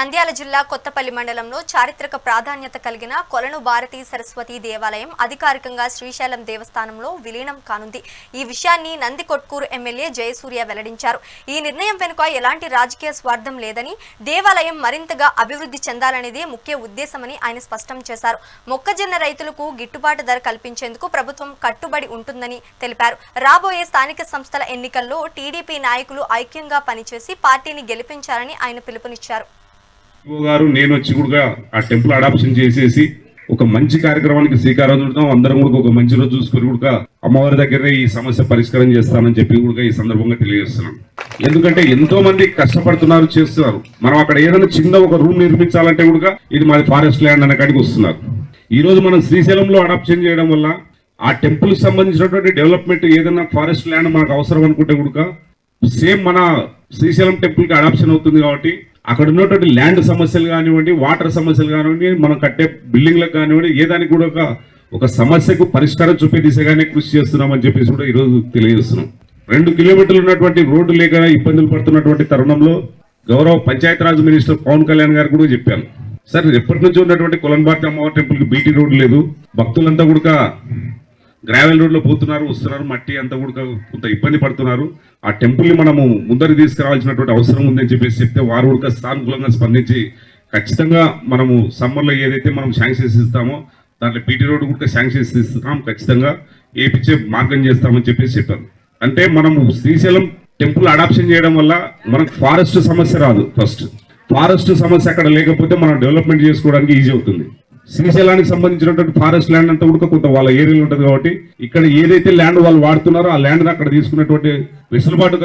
నంద్యాల జిల్లా కొత్తపల్లి మండలంలో చారిత్రక ప్రాధాన్యత కలిగిన కొలను భారతీ సరస్వతి దేవాలయం అధికారికంగా శ్రీశైలం దేవస్థానంలో విలీనం కానుంది. ఈ విషయాన్ని నందికొట్కూరు ఎమ్మెల్యే జయసూర్య వెల్లడించారు. ఈ నిర్ణయం వెనుక ఎలాంటి రాజకీయ స్వార్థం లేదని దేవాలయం మరింతగా అభివృద్ధి చెందాలనేదే ముఖ్య ఉద్దేశమని ఆయన స్పష్టం చేశారు. మొక్కజొన్న రైతులకు గిట్టుబాటు ధర కల్పించేందుకు ప్రభుత్వం కట్టుబడి ఉంటుందని తెలిపారు. రాబోయే స్థానిక సంస్థల ఎన్నికల్లో టీడీపీ నాయకులు ఐక్యంగా పనిచేసి పార్టీని గెలిపించాలని ఆయన పిలుపునిచ్చారు. గారు నేను వచ్చి కూడా ఆ టెంపుల్ అడాప్షన్ చేసేసి ఒక మంచి కార్యక్రమానికి శ్రీకారం చుడతాం. అందరం కూడా ఒక మంచి రోజు చూసుకుని కూడా అమ్మవారి దగ్గరే ఈ సమస్య పరిష్కారం చేస్తానని చెప్పి కూడా ఈ సందర్భంగా తెలియజేస్తున్నాం. ఎందుకంటే ఎంతో మంది కష్టపడుతున్నారు చేస్తున్నారు. మనం అక్కడ ఏదైనా చిన్న ఒక రూమ్ నిర్మించాలంటే కూడా ఇది మాది ఫారెస్ట్ ల్యాండ్ అనే కాడికి వస్తున్నారు. ఈ రోజు మనం శ్రీశైలంలో అడాప్షన్ చేయడం వల్ల ఆ టెంపుల్ సంబంధించినటువంటి డెవలప్మెంట్ ఏదైనా ఫారెస్ట్ ల్యాండ్ మనకు అవసరం అనుకుంటే కూడా సేమ్ మన శ్రీశైలం టెంపుల్కి అడాప్షన్ అవుతుంది కాబట్టి అక్కడ ఉన్నటువంటి ల్యాండ్ సమస్యలు కానివ్వండి వాటర్ సమస్యలు కానివ్వండి మనం కట్టే బిల్డింగ్లకు కానివ్వండి ఏ కూడా ఒక ఒక సమస్యకు పరిష్కారం చూపే దిశగానే కృషి చేస్తున్నామని చెప్పేసి కూడా ఈరోజు తెలియజేస్తున్నాం. రెండు కిలోమీటర్లు ఉన్నటువంటి రోడ్డు లేక ఇబ్బందులు పడుతున్నటువంటి తరుణంలో గౌరవ పంచాయతీరాజ్ మినిస్టర్ పవన్ కళ్యాణ్ గారు కూడా చెప్పాను సార్ ఎప్పటి నుంచి ఉన్నటువంటి కులంబార్తి అమ్మవారి టెంపుల్కి బీటీ రోడ్డు లేదు. భక్తులంతా కూడా గ్రావెల్ రోడ్లో పోతున్నారు వస్తున్నారు మట్టి అంతా కూడా కొంత ఇబ్బంది పడుతున్నారు. ఆ టెంపుల్ని మనము ముందరికి తీసుకురావాల్సినటువంటి అవసరం ఉందని చెప్పేసి చెప్తే వారు కూడా సానుకూలంగా స్పందించి ఖచ్చితంగా మనము సమ్మర్లో ఏదైతే మనం శాంక్షన్స్ ఇస్తామో దాంట్లో పీటీ రోడ్ కూడా శాంక్షన్స్ ఇస్తున్నాం ఖచ్చితంగా. ఏపిచ్చే మార్గం చేస్తామని చెప్పేసి చెప్పారు. అంటే మనము శ్రీశైలం టెంపుల్ అడాప్షన్ చేయడం వల్ల మనకు ఫారెస్ట్ సమస్య రాదు ఫస్ట్. ఫారెస్ట్ సమస్య అక్కడ లేకపోతే మనం డెవలప్మెంట్ చేసుకోవడానికి ఈజీ అవుతుంది. శ్రీశైలానికి సంబంధించినటువంటి ఫారెస్ట్ ల్యాండ్ అంతా కూడా కొంత వాళ్ళ ఏరియాలో ఉంటుంది కాబట్టి. ఇక్కడ ఏదైతే ల్యాండ్ వాళ్ళు వాడుతున్నారో ఆ ల్యాండ్ అక్కడ తీసుకున్నటువంటి వెసులుబాటు